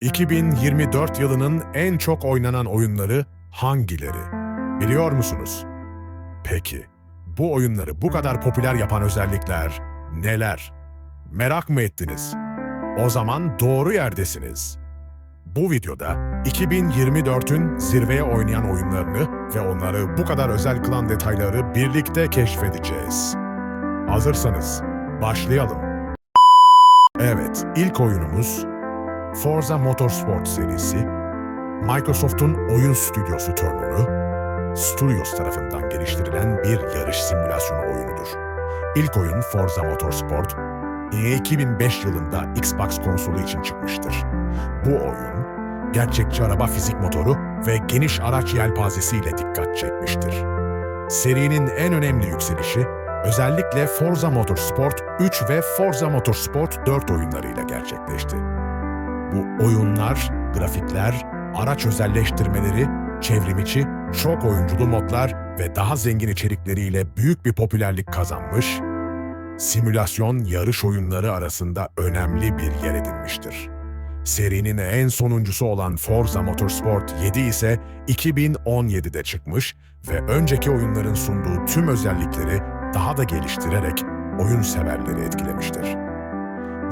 2024 yılının en çok oynanan oyunları hangileri? Biliyor musunuz? Peki, bu oyunları bu kadar popüler yapan özellikler neler? Merak mı ettiniz? O zaman doğru yerdesiniz. Bu videoda 2024'ün zirveye oynayan oyunlarını ve onları bu kadar özel kılan detayları birlikte keşfedeceğiz. Hazırsanız başlayalım. Evet, ilk oyunumuz Forza Motorsport serisi, Microsoft'un oyun stüdyosu Turner'ı, Studios tarafından geliştirilen bir yarış simülasyonu oyunudur. İlk oyun Forza Motorsport, 2005 yılında Xbox konsolu için çıkmıştır. Bu oyun, gerçekçi araba fizik motoru ve geniş araç yelpazesiyle dikkat çekmiştir. Serinin en önemli yükselişi, özellikle Forza Motorsport 3 ve Forza Motorsport 4 oyunlarıyla gerçekleşti. Bu oyunlar, grafikler, araç özelleştirmeleri, çevrimiçi, çok oyunculu modlar ve daha zengin içerikleriyle büyük bir popülerlik kazanmış, simülasyon yarış oyunları arasında önemli bir yer edinmiştir. Serinin en sonuncusu olan Forza Motorsport 7 ise 2017'de çıkmış ve önceki oyunların sunduğu tüm özellikleri daha da geliştirerek oyun severleri etkilemiştir.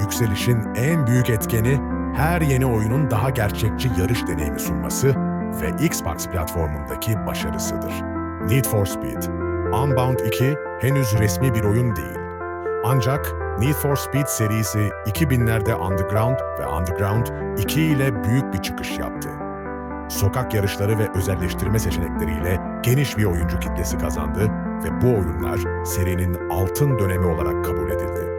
Yükselişin en büyük etkeni her yeni oyunun daha gerçekçi yarış deneyimi sunması ve Xbox platformundaki başarısıdır. Need for Speed Unbound 2 henüz resmi bir oyun değil. Ancak Need for Speed serisi 2000'lerde Underground ve Underground 2 ile büyük bir çıkış yaptı. Sokak yarışları ve özelleştirme seçenekleriyle geniş bir oyuncu kitlesi kazandı ve bu oyunlar serinin altın dönemi olarak kabul edildi.